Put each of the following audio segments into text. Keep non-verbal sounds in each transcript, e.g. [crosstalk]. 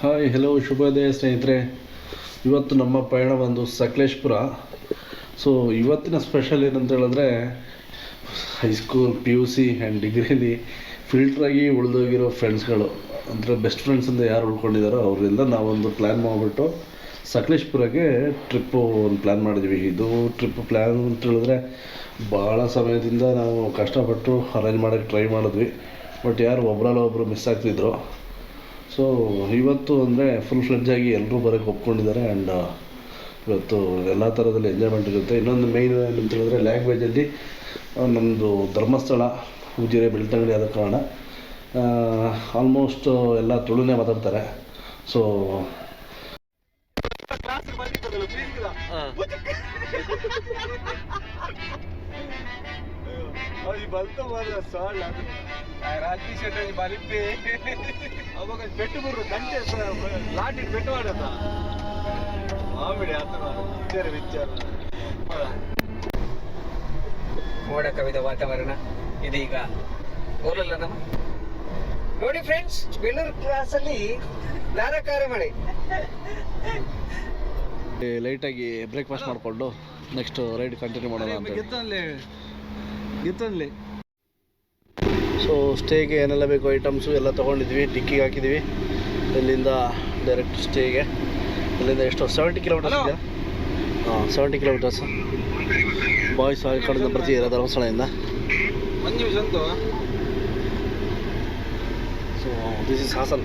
Hi hello ಶುಭೋದಯ ಸ್ನೇಹಿತರೆ. ಇವತ್ತು ನಮ್ಮ ಪಯಣ ಬಂದು ಸಕಲೇಶ್ಪುರ. ಸೊ ಇವತ್ತಿನ ಸ್ಪೆಷಲ್ ಏನಂತ ಹೇಳಿದ್ರೆ high school P U C and ಡಿಗ್ರಿಲಿ ಫಿಲ್ಟ್ರಾಗಿ ಉಳಿದೋಗಿರೋ ಫ್ರೆಂಡ್ಸ್ಗಳು ಅಂದರೆ ಬೆಸ್ಟ್ ಫ್ರೆಂಡ್ಸ್ ಅಂತ ಯಾರು ಉಳ್ಕೊಂಡಿದ್ದಾರೋ ಅವರಿಂದ ನಾವೊಂದು ಪ್ಲ್ಯಾನ್ ಮಾಡಿಬಿಟ್ಟು ಸಕಲೇಶ್ಪುರಕ್ಕೆ ಟ್ರಿಪ್ಪು ಒಂದು ಪ್ಲ್ಯಾನ್ ಮಾಡಿದ್ವಿ. ಇದು ಟ್ರಿಪ್ ಪ್ಲ್ಯಾನ್ ಅಂತ ಹೇಳಿದ್ರೆ, ಭಾಳ ಸಮಯದಿಂದ ನಾವು ಕಷ್ಟಪಟ್ಟು ಅರೇಂಜ್ ಮಾಡೋಕ್ಕೆ ಟ್ರೈ ಮಾಡಿದ್ವಿ. ಬಟ್ ಯಾರು ಒಬ್ರಲ್ಲ ಒಬ್ಬರು ಮಿಸ್ ಆಗ್ತಿದ್ರು. ಸೊ ಇವತ್ತು ಅಂದರೆ ಫುಲ್ ಫ್ಲೆಡ್ಜ್ ಆಗಿ ಎಲ್ಲರೂ ಬರೋಕ್ಕೆ ಒಪ್ಕೊಂಡಿದ್ದಾರೆ ಆ್ಯಂಡ್ ಇವತ್ತು ಎಲ್ಲ ಥರದಲ್ಲಿ ಎಂಜಾಯ್ಮೆಂಟ್ ಇರುತ್ತೆ. ಇನ್ನೊಂದು ಮೇಯ್ನ್ ಏನಂತ ಹೇಳಿದ್ರೆ ಲ್ಯಾಂಗ್ವೇಜಲ್ಲಿ ನಮ್ಮದು ಧರ್ಮಸ್ಥಳ ಉಜಿರೆ ಬೆಳ್ತಂಗಡಿ ಆದ ಕಾರಣ ಆಲ್ಮೋಸ್ಟ್ ಎಲ್ಲ ತುಳುನೇ ಮಾತಾಡ್ತಾರೆ. ಸೊ [laughs] [laughs] ಬಲ್ತ ಮಾತ್ರ ಸಾಲ. ರಾತ್ರಿ ಶೆಟ್ಟಿ ಬಲಿಪೆ. ಅವಾಗ ಪೆಟ್ಟು ಬರ್ರು ಗಂಟೆ ಲಾಟಿ ಪೆಟ್ಟು ಮಾಡದ ಮಾಮಿಡಿ ಆತನ ವಿಚಾರ ವಿಚಾರ. ಮೋಡ ಕವಿದ ವಾತಾವರಣ. ಇದೀಗ ಓಲಲ್ಲ ನಮ್ಮ? ನೋಡಿ ಫ್ರೆಂಡ್ಸ್ ಬೆಳ್ಳೂರು ಕ್ಲಾಸ್ ಅಲ್ಲಿ ಧಾರಾಕಾರ ಮಳೆ. ಲೈಟಾಗಿ ಬ್ರೇಕ್ಫಾಸ್ಟ್ ಮಾಡಿಕೊಂಡು ನೆಕ್ಸ್ಟ್ ರೈಡ್ ಕಂಟಿನ್ಯೂ ಮಾಡೋಣ ಅಂತ ಗೆತ್ತನ್ಲೆ ಸೊ ಸ್ಟೇಗೆ ಏನೆಲ್ಲ ಬೇಕು? ಐಟಮ್ಸು ಎಲ್ಲ ತೊಗೊಂಡಿದ್ವಿ ಡಿಕ್ಕಿಗೆ ಹಾಕಿದ್ವಿ. ಇಲ್ಲಿಂದ ಡೈರೆಕ್ಟ್ ಸ್ಟೇಗೆ ಇಲ್ಲಿಂದ ಎಷ್ಟು? ಸೆವೆಂಟಿ ಕಿಲೋಮೀಟರ್ಸ್ ಇದೆಯಾ? ಹಾಂ ಸೆವೆಂಟಿ ಕಿಲೋಮೀಟರ್ಸ್ ಬಾಯ್ಸ್ ಆ ಕಡೆಯಿಂದ ಇರೋ ಧರ್ಮಸ್ಥಳದಿಂದ so this is Hassan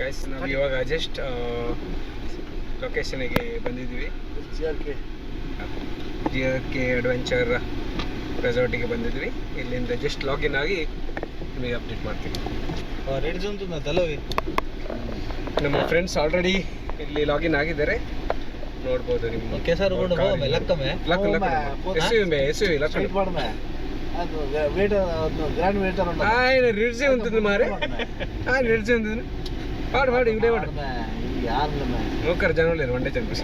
guys ನಾವು ಇವಾಗ ಜಸ್ಟ್ ಲೊಕೇಶನ್ಗೆ ಬಂದಿದ್ವಿ. C R K G R K adventure ರೆಸಾರ್ಟಿಗೆ ಬಂದಿದ್ವಿ. ಇಲ್ಲಿಂದ ಜಸ್ಟ್ ಲಾಗಿನ್ ಆಗಿ ನಿಮಗೆ ಅಪ್ಡೇಟ್ ಮಾಡ್ತೀನಿ. ನಮ್ಮ ಫ್ರೆಂಡ್ಸ್ ಆಲ್ರೆಡಿ ಇಲ್ಲಿ ಲಾಗಿನ್ ಆಗಿದ್ದಾರೆ. ನೋಡಬಹುದು ನಿಮ್ಮ ಕೆಸರು ಕೆಸರುಗೋಡು ಹೋಮೆ ಲಕ್ಕಮೆ ಲಕ್ಕ ಲಕ್ಕ ಎಸ್ ಎಸ್ಯುವಿ ಮೇ ಎಸ್ ಯು ಲಕ್ಕ ಮಾಡ್ಮೆ ಅದು ವೇಟರ್ ಅದು ಗ್ರ್ಯಾಂಡ್ ವೇಟರ್ ಅಂತ ಆ ರಿಡ್ಜಿ ಉಂಟು ಮಾರೆ? ಆ ರಿಡ್ಜಿ ಉಂಟು ಪಾಡು ಪಾಡು ಇವಡೆ ಪಾಡು. ಯಾರು ನೌಕರ ಜನಗಳು ಒಂದೇ ಚಾನ್ಸ್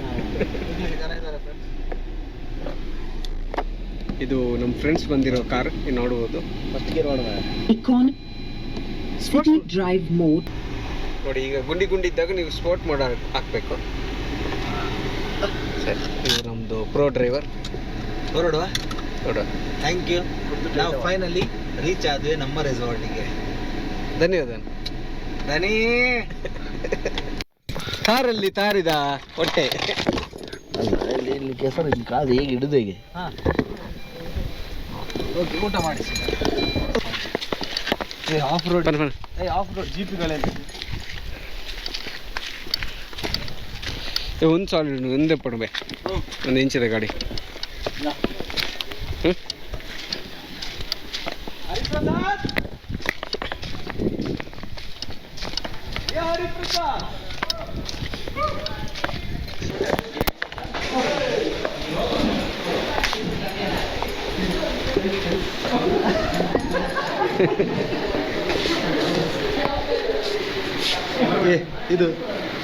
ಇದು ನಮ್ಮ ಫ್ರೆಂಡ್ಸ್ ಬಂದಿರೋ ಕಾರ್ ನೋಡಬಹುದು first gear eco sport drive mode ನೋಡಿ ಈಗ ಗುಂಡಿ ಗುಂಡಿ ಇದ್ದಾಗ ನೀವು ಸ್ಪೋರ್ಟ್ ಮೋಡ್ ಹಾಕ್ಬೇಕು. ಸರಿ ಇದು ನಮ್ಮದು ಪ್ರೋ ಡ್ರೈವರ್ ಹೊರಡುವ ಹೊರಡುವ ಥ್ಯಾಂಕ್ ಯು ನಾವು ಫೈನಲಿ ರೀಚ್ ಆದ್ವಿ ನಮ್ಮ ರೆಸಾರ್ಟಿಗೆ ಧನ್ಯವಾದ. ಧನಿ! [laughs] ಕಾರಲ್ಲಿ ತಾರಿದ ಹೊಟ್ಟೆ. ಅಲ್ಲ ಇಲ್ಲಿ ಕೆಸರು ಇಲ್ಲಿ ಕಾದು ಹೇಗೆ ಹಿಡಿದು ಹೇಗೆ? ಓಕೆ ಊಟ ಮಾಡಿ ಆಫ್ ರೋಡ್ ಆಫ್ ರೋಡ್ ಜೀಪ್ಗಳೆಲ್ಲ ಒಂದು ಸಾಲಿಡ್ ಒಂದೇ ಪಡುವೆ ಒಂದು ಇಂಚಿದೆ ಗಾಡಿ. ಹ್ಞೂ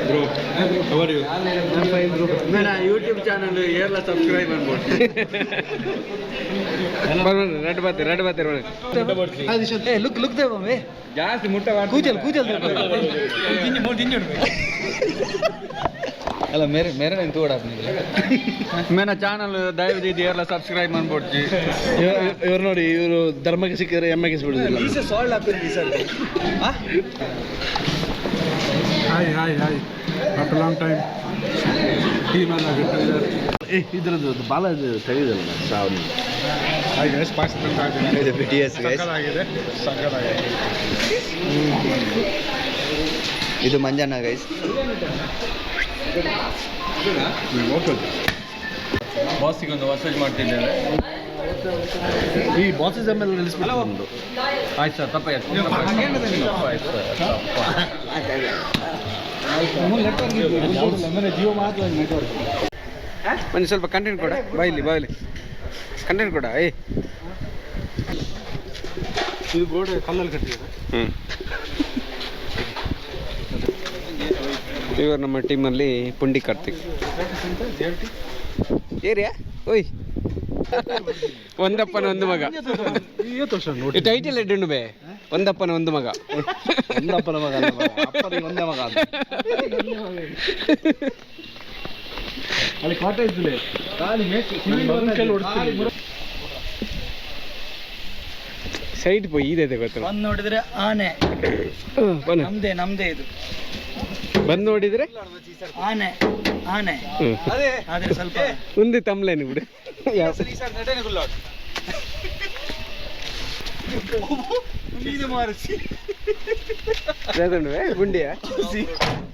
ಇದು ಆತಂಕವಾದಿ ಯೂಟ್ಯೂಬ್ ಚಾನಲ್ ಎಲ್ಲ ಸಬ್ಸ್ಕ್ರೈಬ್ ಮಾಡ್ಬೋದು ರೆಡ್ ಬಾತಿ ರೆಡ್ ಬಾತಿ ಏ ಲುಕ್ ಲುಕ್ ದೇವೇ ಜಾಸ್ತಿ ಮುಟ್ಟ ಕೂಜಲ್ ಕೂಜಲ್ [laughs] ಅಲ್ಲ ಮೇರೆ ಮೇರೆ ನಾನು ತೋಡ ಮೇನ ಚಾನಲ್ ದಯವಿಟ್ಟು ಎಲ್ಲ ಸಬ್ಸ್ಕ್ರೈಬ್ ಮಾಡ್ಬಿಡ್ತಿ ಇವ್ರು ನೋಡಿ ಇವರು ಧರ್ಮಕ್ಕೆ ಸಿಕ್ಕಿದ್ರೆ ಎಮ್ಮೆಗೆ ಬಿಡುದಿಲ್ಲ ಸಾಲ್ಟ್ ಹಾಕ್ತೀನಿ sir hi hi hi after long time ಏ ಇದ್ರದ್ದು ಬಾಲ ತೆಗೆದಲ್ಲ ಪಾಸ್ ಅಂತ [laughs] ಇದು ಟಿ ಎಸ್ ಸಕ್ಕದಾಗಿದೆ ಸಕ್ಕದಾಗಿದೆ ಇದು ಮಂಜಣ್ಣ ಗೈಸ್ ಬಾಸಿಗೆ ಒಂದು ಮಸಾಜ್ ಮಾಡ್ತಿದ್ದೇವೆ. ಈ ಬಾಸಸ್ ಎಂ ಎಲ್ ಒಂದು ಆಯ್ತು ಸರ್ ತಪ್ಪಾಯ್ತು. ತಪ್ಪಾಯ್ತು. ಸರ್ [laughs] ಬನ್ನಿ ಸ್ವಲ್ಪ ಕಂಟೆಂಟ್ ಕೊಡ. ಬಾಯ್ಲಿ ಬಾಯ್ಲಿ ಕಂಟೆಂಟ್ ಕೊಡ ಏ ಇದು ಗೋಡೆ ಕಲ್ಲಲ್ಲಿ ಕಟ್ಟಿದ್ದಾರೆ ಹ್ಞೂ ಇವರು ನಮ್ಮ ಟೀಮಲ್ಲಿ ಪುಂಡಿ ಕಾರ್ತಿಕ್ ಏರಿಯಾ? ಓಯ್. ಒಂದಪ್ಪನ ಒಂದು ಮಗ. ಟೈಟಲ್ ಎಡ್ಡುಂಡು ಬೇ. ಒಂದಪ್ಪನ ಒಂದು ಮಗ. ಒಂದಪ್ಪನ ಮಗ ಅಲ್ಲ ಮಗ. ಅಪ್ಪನಿಗೆ ಒಂದೇ ಮಗ ಅದು. ಅಲ್ಲಿ ಕಾಟೇಜ್ ಸೈಡ್ ಪೋಯ್ ಇದೆ ಗೊತ್ತಲ್ಲ. ಬಂದ್ ನೋಡಿದ್ರೆ ಆನೆ. ಬನ್ನಿ. ನಮ್ದೇ ನಮ್ದೇ ಇದು. ಬಂದ್ ನೋಡಿದ್ರೆ? ಆನೆ ಆನೆ. ಹ್ಮ್. ಆದ್ರೆ ಸ್ವಲ್ಪ ఉంది ತಮ್ಲೇನು ಬಿಡು. ಯಾವ ಅದುಂಡುವೆ ಗುಂಡಿಯ?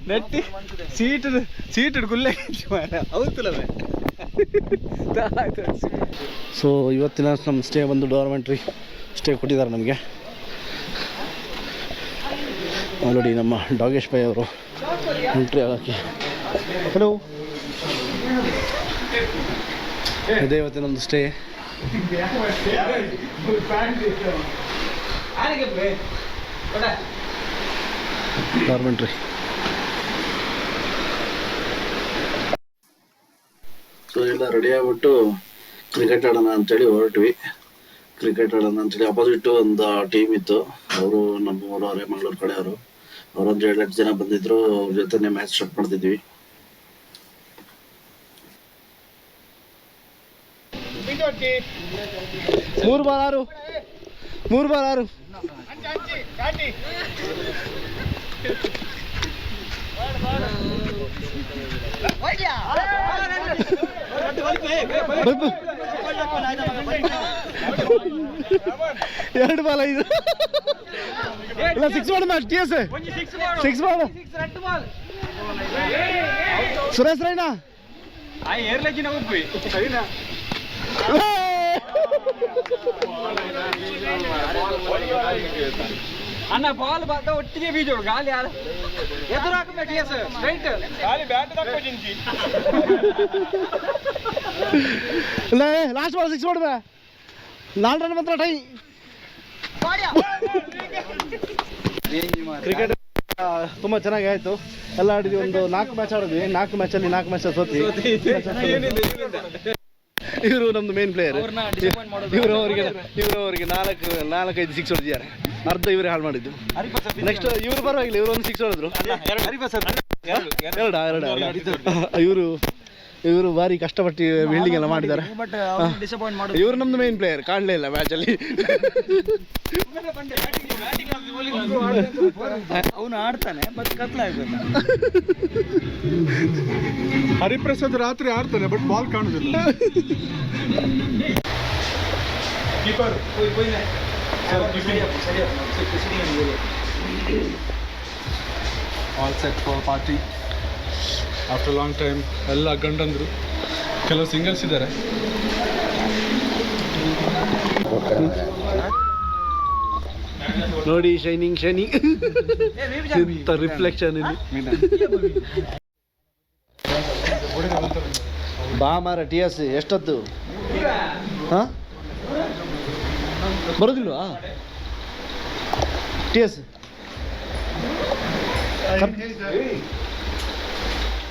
ನೆಟ್ಟಿ ಸೀಟ್ ಸೀಟ್ ಗುಲ್ಲೆ ಹೌತಲವೇ ಸೊ ಇವತ್ತಿನ ನಮ್ಮ ಸ್ಟೇ ಬಂದು ಡೋರ್ಮೆಂಟ್ರಿ ಸ್ಟೇ ಕೊಟ್ಟಿದ್ದಾರೆ ನಮಗೆ. ಆಲ್ರೆಡಿ ನಮ್ಮ ಡಾಗೇಶ್ ಭಾಯ್ ಅವರು ಎಂಟ್ರಿ ಆಗೋಕ್ಕೆ. ಹಲೋ ಇದೇ ಇವತ್ತಿನ ಒಂದು ಸ್ಟೇ ಸೊ ಎಲ್ಲ ರೆಡಿ ಆಗ್ಬಿಟ್ಟು ಕ್ರಿಕೆಟ್ ಆಡೋಣ ಅಂತೇಳಿ ಹೊರಟ್ವಿ. ಕ್ರಿಕೆಟ್ ಆಡೋಣ ಅಂತೇಳಿ ಅಪೋಸಿಟ್ ಒಂದು ಟೀಮ್ ಇತ್ತು. ಅವರು ನಮ್ಮ ಊರು ಅವರೇ. ಮಂಗಳೂರು ಕಡೆಯವರು ಅವರೊಂದು ಲಕ್ಷ ಜನ ಬಂದಿದ್ರು. ಅವ್ರ ಜೊತೆನೆ ಮ್ಯಾಚ್ ಸ್ಟಾರ್ಟ್ ಮಾಡ್ತಿದ್ವಿ. ಮೂರು ಬಾರು ಮೂರು ಬಾಲ್ ಆರು. ಎರಡು ಬಾಲ್ ಐದು. ಇಲ್ಲ ಸಿಕ್ಸ್ ಮಾಡು ಮ್ಯಾಚ್ ಟಿ ಎಸ್ ಸಿಕ್ಸ್ ಮಾಡು ಸುರೇಶ್ ರೈನಾ? ಅಣ್ಣ ಬಾಲ್ ಬಂದ ಒಟ್ಟಿಗೆ ಬೀಜೋಡು ಗಾಲಿ ಯಾರು ಎದುರು ಹಾಕಬೇಕು ಎಸ್ ಸ್ಟ್ರೈಟ್ ಇಲ್ಲ ಲಾಸ್ಟ್ ಬಾಲ್ ಸಿಕ್ಸ್ ಮಾಡ್ಬೇ ನಾಲ್ಕು ರನ್ ಮಾತ್ರ ಟೈ ಕ್ರಿಕೆಟ್ ತುಂಬಾ ಚೆನ್ನಾಗಿ ಆಯ್ತು. ಎಲ್ಲ ಆಡಿದ್ವಿ ಒಂದು ನಾಲ್ಕು ಮ್ಯಾಚ್ ಆಡಿದ್ವಿ. ನಾಲ್ಕು ಮ್ಯಾಚಲ್ಲಿ ನಾಲ್ಕು ಮ್ಯಾಚ್ ಸೋತಿ. ಇವರು ನಮ್ದು ಮೇನ್ ಪ್ಲೇಯರ್ ಇವರು ಅವರಿಗೆ ಇವರು ಅವರಿಗೆ ನಾಲ್ಕು ನಾಲ್ಕೈದು ಸಿಕ್ಸ್ ಹೊಡೆದಿದ್ದಾರೆ ಅರ್ಧ ಇವರೇ ಹಾಳು ಮಾಡಿದ್ದು ನೆಕ್ಸ್ಟ್ ಇವರು ಪರವಾಗಿಲ್ಲ ಇವರು ಒಂದು ಸಿಕ್ಸ್ ಹೊಡೆದ್ರು ಎರಡ ಎರಡ ಇವರು ಇವರು ಭಾರಿ ಕಷ್ಟಪಟ್ಟು ಬಿಲ್ಡಿಂಗ್ ಎಲ್ಲ ಮಾಡಿದ್ದಾರೆ. ಬಟ್ ಡಿಸಪಾಯಿಂಟ್ ಮಾಡು ಇವರು ನಮ್ದು ಮೇನ್ ಪ್ಲೇಯರ್ ಕಾಣಲೇ ಇಲ್ಲ ಮ್ಯಾಚ್ ಅಲ್ಲಿ. ಅವನು ಆಡ್ತಾನೆ ಬಟ್ ಹರಿಪ್ರಸಾದ್ ರಾತ್ರಿ ಆಡ್ತಾನೆ ಬಟ್ ಬಾಲ್ ಕಾಣುದಿಲ್ಲ. Keeper all set for party after long time ಎಲ್ಲ ಗಂಡಂದರು. ಕೆಲವು ಸಿಂಗಲ್ಸ್ ಇದ್ದಾರೆ ನೋಡಿ ಶೈನಿಂಗ್ ಶೈನಿಂಗ್ ರಿಫ್ಲೆಕ್ಷನ್ ಇಲ್ಲಿ. ಬಾ ಮಾರ ಟಿ ಎಸ್ ಎಷ್ಟೊತ್ತು? ಹಾಂ? ಬರೋದಿಲ್ವಾ? T S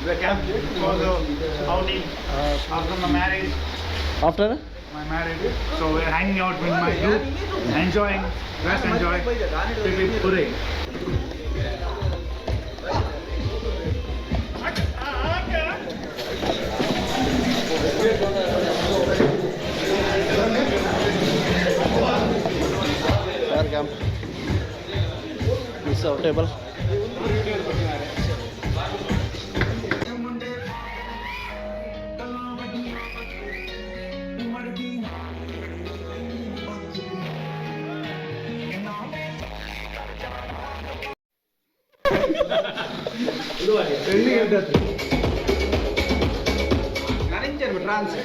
We were kept because of outing. After my marriage, After? my marriage, so we are hanging out with my youth, enjoying, let's enjoy, Pippi Puri. Welcome. This is our table. ini ada tuh. Ngarin cer.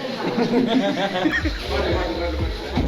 [laughs]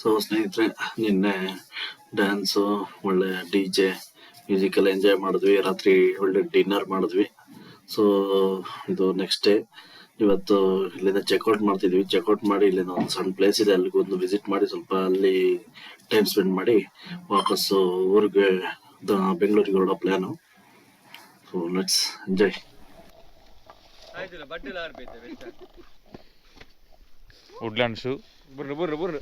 So ಸ್ನೇಹಿತರೆ, ನಿನ್ನೆ dance ಒಳ್ಳೆ D J musical enjoy ಮಾಡಿದ್ವಿ. ರಾತ್ರಿ ಒಳ್ಳೆ dinner ಮಾಡಿದ್ವಿ. So ಇದು next day ಇವತ್ತು ಇಲ್ಲಿಂದ ಚೆಕ್ಔಟ್ ಮಾಡ್ತಿದ್ವಿ. ಚೆಕ್ಔಟ್ ಮಾಡಿ ಇಲ್ಲಿಂದ ಒಂದು ಸಣ್ಣ ಪ್ಲೇಸ್ ಇದೆ. ಅಲ್ಲಿಗೆ ಒಂದು ವಿಸಿಟ್ ಮಾಡಿ ಸ್ವಲ್ಪ ಅಲ್ಲಿ ಟೈಮ್ ಸ್ಪೆಂಡ್ ಮಾಡಿ ವಾಪಸ್ಸು ಊರಿಗೆ ಬೆಂಗಳೂರಿಗೆ ಹೊರಡೋ plan so let's enjoy Woodland shoe ಬುರ್ರು ಬುರ್ರು ಬುರ್ರು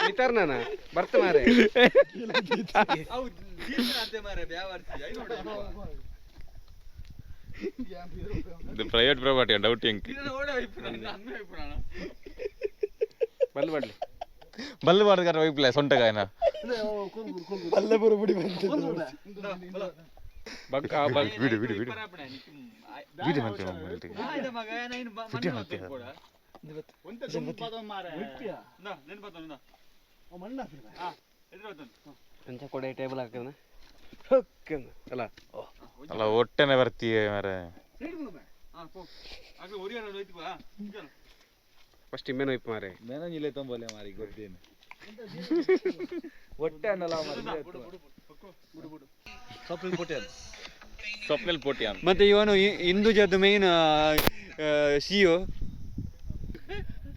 ವಿತರ್ಣನ ಬರ್ತ ಮಾರೆ ಹೌದು ಜೀವನ ಮಾರೆ ಬ್ಯಾವರ್ತಿ ಇದು ಪ್ರೈವೇಟ್ ಪ್ರಾಪರ್ಟಿ ಡೌಟ್ ಹೆಂಗ್ ಓಡ ವೈಪುರಾಣ ಅನ್ನ ವೈಪುರಾಣ ಬಲ್ ಬಡ್ಲಿ ಬಲ್ಲು ಬಾರ್ಗಾರ ವೈಪ್ಲೆ ಸೊಂಟಗಾಯನ ಬಗ್ ಆ ಬಗ್ ಬಿಡು ಬಿಡು ಬಿಡು ಪರಾಪಣೆ ಬಿಡು ಬಿಟ್ಟು ಮಾಡ್ತೀವಿ. ನಾ ನೆನ್ ಬತ್ತನ ನಾ ಹಾ ಎದುರು ಬತ್ತನ ಅಂಚ ಕೊಡೆ ಟೇಬಲ್ ಹಾಕಿದ್ನ ಅಲ್ಲ ಅಲ್ಲ ಹೊಟ್ಟೆನೆ ಬರ್ತೀಯ ಮಾರೆ ಫಸ್ಟ್ ಇಮ್ಮೇನು ಇಪ್ಪ ಮಾರೆ ಇಲ್ಲೇ ತಂಬೋಲೆ ಮಾರಿ ಗೊತ್ತೇನು ಹೊಟ್ಟೆ ಅನ್ನಲ್ಲ ಸ್ವಪ್ನಲ್ಲಿ ಪೋಟಿ ಅಂತ ಮತ್ತೆ ಇವನು ಹಿಂದೂಜದ ಮೇನ್ ಸಿಒ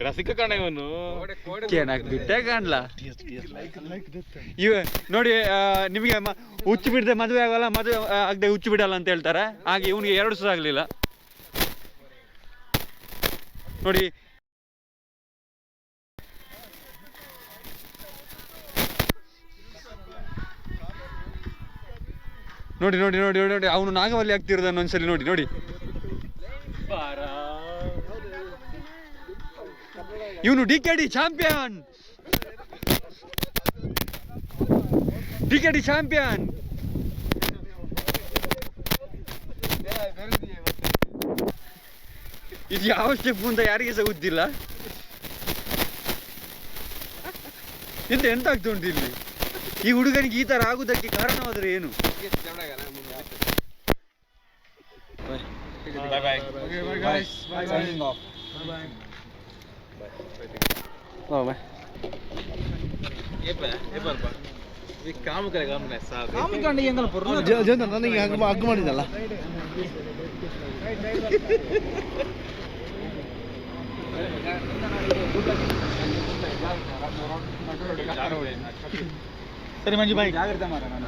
ರಸಿಕ ಕಣ ಇವನು. ಕೇನಾಕ್ ಬಿಟ್ಟೆ ಕಾಣ್ಲ. ಇವ ನೋಡಿ ನಿಮಗೆ ಮ- ಹುಚ್ಚು ಬಿಡದೆ ಮದುವೆ ಆಗಲ್ಲ ಮದುವೆ ಆಗದೆ ಹುಚ್ಚು ಬಿಡಲ್ಲ ಅಂತ ಹೇಳ್ತಾರೆ. ಹಾಗೆ ಇವನಿಗೆ ಎರಡು ಸಹ ಆಗಲಿಲ್ಲ. ನೋಡಿ ನೋಡಿ ನೋಡಿ ನೋಡಿ ನೋಡಿ ನೋಡಿ, ಅವನು ನಾಗವಲ್ಲಿ ಆಗ್ತಿರೋದನ್ನ ಒಂದ್ಸಲಿ ನೋಡಿ ನೋಡಿ. ಇವನು D K D champion. D K D champion. ಇದು ಯಾವ ಸ್ಟೆಪ್ ಅಂತ ಯಾರಿಗೆ ಸಹ ಗೊತ್ತಿಲ್ಲ. ಎಂತ ಎಂತ ಉಂಟು ಇಲ್ಲಿ? ಈ ಹುಡುಗನಿಗೆ ಈ ತರ ಆಗುದಕ್ಕೆ ಕಾರಣವಾದ್ರೆ ಏನು? ಬಾಯ್ ಬಾಯ್ ನನಗೆ ಹಗ್ಗ ಹಗ್ಗ ಮಾಡಿದ್ದಲ್ಲ ಸರಿ ಮಂಜು ಬಾಯ್ ಜಾಗ್ರತೆ ಮಾರ ನಾನು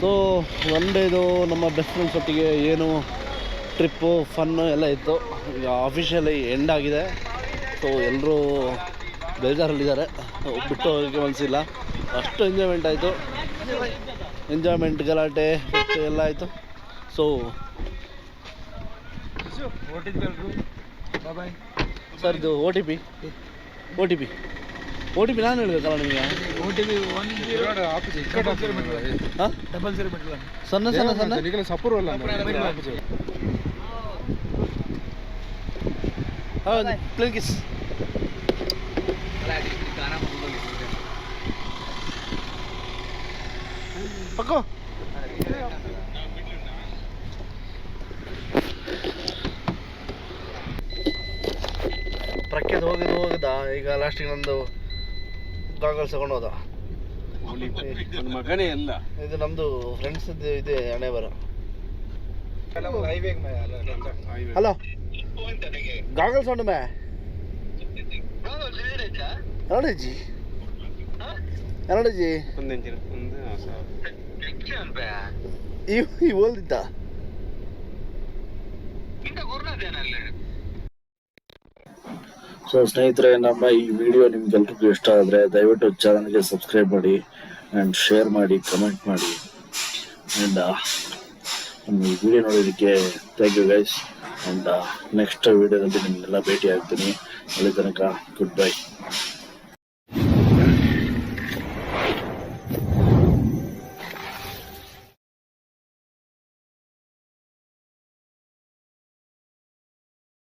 ಸೊ ಒನ್ ಡೇದು ನಮ್ಮ ಬೆಸ್ಟ್ ಫ್ರೆಂಡ್ಸ್ ಒಟ್ಟಿಗೆ ಏನು ಟ್ರಿಪ್ಪು ಫನ್ನು ಎಲ್ಲ ಇತ್ತು. ಈಗ ಆಫೀಷಿಯಲಿ ಎಂಡ್ ಆಗಿದೆ. ಸೊ ಎಲ್ಲರೂ ಬೇಜಾರಲ್ಲಿದ್ದಾರೆ. ಬಿಟ್ಟು ಹೋಗೋಕ್ಕೆ ಮನಸ್ಸಿಲ್ಲ ಅಷ್ಟು ಎಂಜಾಯ್ಮೆಂಟ್ ಆಯಿತು. ಎಂಜಾಯ್ಮೆಂಟ್ ಗಲಾಟೆ ಎಲ್ಲ ಆಯಿತು. ಸೊ ಸರ್ ಇದು O T P. O T P. O T P ನಾನು ಹೇಳಬೇಕಲ್ಲ ನಿಮಗೆ. ಹಾಂ? ಸಣ್ಣ ಸಣ್ಣ ಸಣ್ಣ? ಸಪೂರ್ ಅಲ್ಲ ಹೌದು ಪ್ಲೇಕಿಸ್ ಪಕ್ಕೋ. ಪ್ರಖ್ಯಾತ ಹೋಗಿದ್ದು ಹೋಗಿದ್ದ? ಈಗ ಲಾಸ್ಟಿಗೆ ನಂದು ಗಾಗಲ್ಸ್ ತಗೊಂಡೋದ ಮಗನೇ ಎಲ್ಲ ಇದು ನಮ್ದು ಫ್ರೆಂಡ್ಸ್ ಇದೆ ಹಣೆ ಬರ ಹಲೋ. ಗಾಗಲ್ಸ್ ಉಂಟು ಮೇ. ಎರಡು ಜಿ. ಎರಡು ಜಿ. ಒಂದೆಂಚಿನ ಒಂದು ಇವ್ ಇವ್ ಓಲ್ದಿದ್ದ ಸೊ ಸ್ನೇಹಿತರೆ, ನಮ್ಮ ಈ ವಿಡಿಯೋ ನಿಮ್ಗೆಲ್ರಿಗೂ ಇಷ್ಟ ಆದರೆ ದಯವಿಟ್ಟು ಚಾನಲ್ಗೆ ಸಬ್ಸ್ಕ್ರೈಬ್ ಮಾಡಿ ಆ್ಯಂಡ್ ಶೇರ್ ಮಾಡಿ ಕಮೆಂಟ್ ಮಾಡಿ. ಆ್ಯಂಡ್ ನಮ್ಮ ಈ ವಿಡಿಯೋ ನೋಡೋದಕ್ಕೆ thank you guys and next ವಿಡಿಯೋದಲ್ಲಿ ನಿಮ್ಮನ್ನೆಲ್ಲ ಭೇಟಿ ಆಗ್ತೀನಿ ಅಲ್ಲಿ ತನಕ ಗುಡ್ ಬೈ